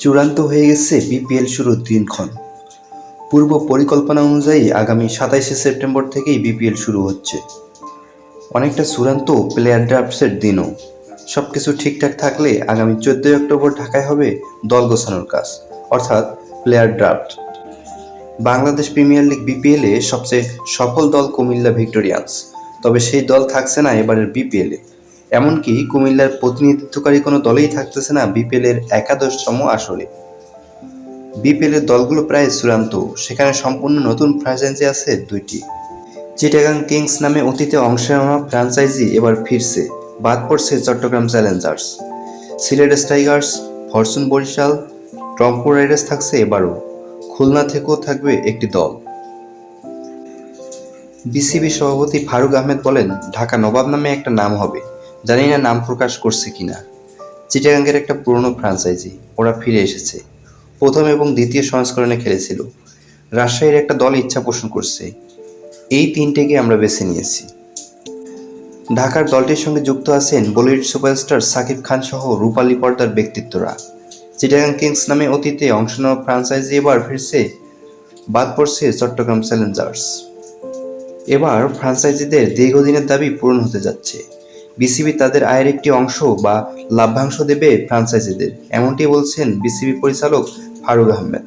চূড়ান্ত হয়ে গেছে বিপিএল শুরুর দিনক্ষণ। পূর্ব পরিকল্পনা অনুযায়ী আগামী সাতাইশে সেপ্টেম্বর থেকেই বিপিএল শুরু হচ্ছে। অনেকটা চূড়ান্ত প্লেয়ার ড্রাফটসের দিনও। সব কিছু ঠিকঠাক থাকলে আগামী চোদ্দোই অক্টোবর ঢাকায় হবে দল গোছানোর কাজ, অর্থাৎ player draft Bangladesh premier league বিপিএলে সবচেয়ে সফল দল কুমিল্লা ভিক্টোরিয়ান্স। তবে সেই দল থাকছে না এবারের বিপিএলে এমনকি কুমিল্লার প্রতিনিধিত্বকারী কোনো দলেই থাকতেছে না বিপিএলের একাদশতম আসরে। বিপিএলের দলগুলো প্রায় চূড়ান্ত, সেখানে সম্পূর্ণ নতুন ফ্র্যাঞ্চাইজি আছে দুইটি। চিটাগাং কিংস নামে অতীতে অংশ নেওয়া ফ্র্যাঞ্চাইজি এবার ফিরছে, বাদ পড়ছে চট্টগ্রাম চ্যালেঞ্জার্স। সিলেট স্টাইগার্স, ফরচুন বরিশাল, রংপুর রাইডার্স থাকছে এবারও, খুলনা থেকেও থাকবে একটি দল। বিসিবি সভাপতি ফারুক আহমেদ বলেন, ঢাকা নবাব নামে একটা নাম হবে। জানি না নাম প্রকাশ করছে কিনা। চিটাগাঙ্গের একটা পুরনো ফ্রাঞ্চাইজি ওরা ফিরে এসেছে। প্রথম এবং দ্বিতীয় সংস্করণে খেলেছিল। রাজশাহীর একটা দল ইচ্ছা পোষণ করছে। এই তিনটেকে আমরা বেছে নিয়েছি। ঢাকার দলটির সঙ্গে যুক্ত আছেন বলিউড সুপারস্টার সাকিব খান সহ রূপালী পর্দার ব্যক্তিত্বরা। চিটাগাং কিংস নামে অতীতে অংশ নেওয়া ফ্রাঞ্চাইজি এবার ফিরছে বাদ পড়ছে চট্টগ্রাম চ্যালেঞ্জার্স। এবার ফ্রাঞ্চাইজিদের দীর্ঘদিনের দাবি পূরণ হতে যাচ্ছে। বিসিবি তাদের আয়ের একটি অংশ বা লাভ্যাংশ দেবে ফ্রাঞ্চাইজিদের, এমনটি বলছেন বিসিবি পরিচালক ফারুক আহমেদ।